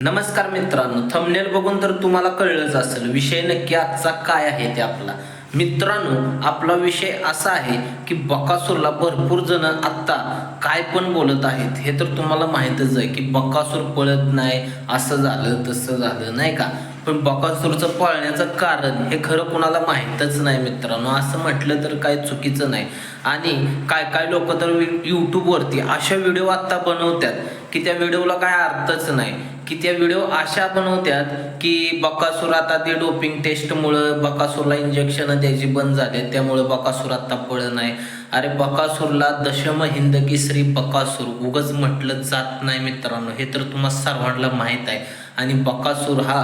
नमस्कार मित्रांनो थंबनेल बघून तर तुम्हाला कळलंच असेल विषय नक्की आजचा काय आहे ते आपला. मित्रांनो आपला विषय असा आहे की बकासूरला भरपूर जण आत्ता काय पण बोलत आहेत हे तर तुम्हाला माहीतच आहे की बकासूर पळत नाही असं झालं तसं झालं नाही का? पण बकासूरचं पळण्याचं कारण हे खरं कुणाला माहीतच नाही मित्रांनो. असं म्हटलं तर काय चुकीचं नाही. आणि काय काय लोक तर यूट्यूबवरती अशा व्हिडिओ आत्ता बनवतात की त्या व्हिडिओला काय अर्थच नाही. की त्या व्हिडिओ अशा बनवतात की बकासूर आता ते डोपिंग टेस्टमुळं बकासूरला इंजेक्शन द्यायची बंद झाले त्यामुळे बकासूर आता पळ नाही. अरे बकासूरला दशम हिंद केसरी बकासूर उगच म्हटलं जात नाही मित्रांनो. हे तर तुम्हाला सर्वांना माहीत आहे. आणि बकासूर हा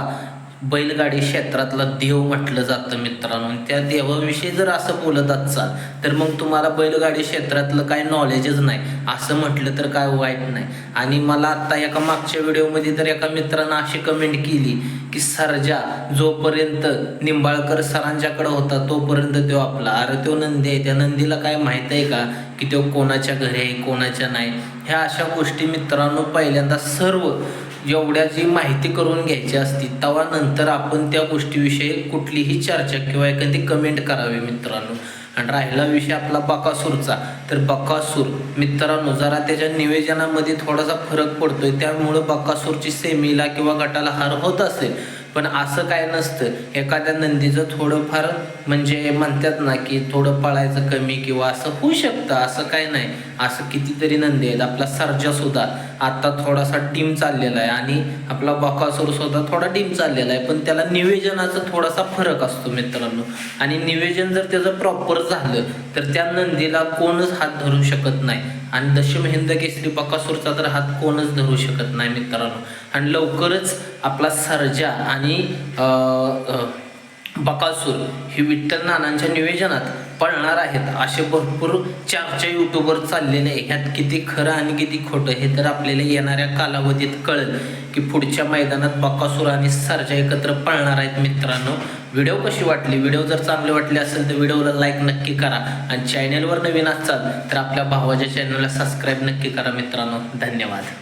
बैलगाडी क्षेत्रातला देव म्हटलं जातं मित्रांनो. त्या देवाविषयी जर असं बोलत असाल तर मग तुम्हाला बैलगाडी क्षेत्रातलं काय नॉलेजच नाही. असं म्हटलं तर काय वाईट नाही. आणि मला आत्ता एका मागच्या व्हिडिओमध्ये तर एका मित्रानं अशी कमेंट केली की सरजा जोपर्यंत निंबाळकर सरांच्याकडे होता तोपर्यंत तो आपला अरे तो नंदी आहे. त्या नंदीला काय माहीत आहे का की तो कोणाच्या घरी आहे कोणाच्या नाही? ह्या अशा गोष्टी मित्रांनो पहिल्यांदा सर्व एवढ्या जी माहिती करून घ्यायची असती तेव्हा नंतर आपण त्या गोष्टीविषयी कुठलीही चर्चा किंवा एखादी कमेंट करावी मित्रांनो. आणि राहिला विषय आपला बकासूरचा. तर बकासूर मित्रांनो जरा त्याच्या निवेदनामध्ये थोडासा फरक पडतोय. त्यामुळं बकासूरची सेमीला किंवा गटाला हार होत असेल. पण असं काय नसतं. एखाद्या नंदीचं थोडंफार म्हणजे म्हणतात ना की थोडं पळायचं कमी किंवा असं होऊ शकतं असं काय नाही. असं कितीतरी नंदी आहेत. आपला सर्जासुद्धा आता थोडासा टीम चाललेला आहे आणि आपला बकासूरसुद्धा थोडा टीम चाललेला आहे. पण त्याला निवेदनाचा थोडासा फरक असतो मित्रांनो. आणि निवेदन जर त्याचं प्रॉपर झालं तर त्या नंदीला कोणच हात धरू शकत नाही. आणि दशमहिंद केसरी बकासूरचा तर हात कोणच धरू शकत नाही मित्रांनो. आणि लवकरच आपला सर्जा आणि बकासूर हे विठ्ठल नानांच्या निवेदनात पळणार आहेत. असे भरपूर चर्चा यूट्यूबवर चाललेले आहे ह्यात किती खरं आणि किती खोटं हे तर आपल्याला येणाऱ्या कालावधीत कळेल की पुढच्या मैदानात बकासूर आणि सर्जा एकत्र पळणार आहेत मित्रांनो. व्हिडिओ कशी वाटली? व्हिडिओ जर चांगले वाटले असेल तर व्हिडिओला लाईक नक्की करा आणि चॅनलवर नवीन असाल तर आपल्या भावाच्या चॅनलला सबस्क्राईब नक्की करा मित्रांनो. धन्यवाद.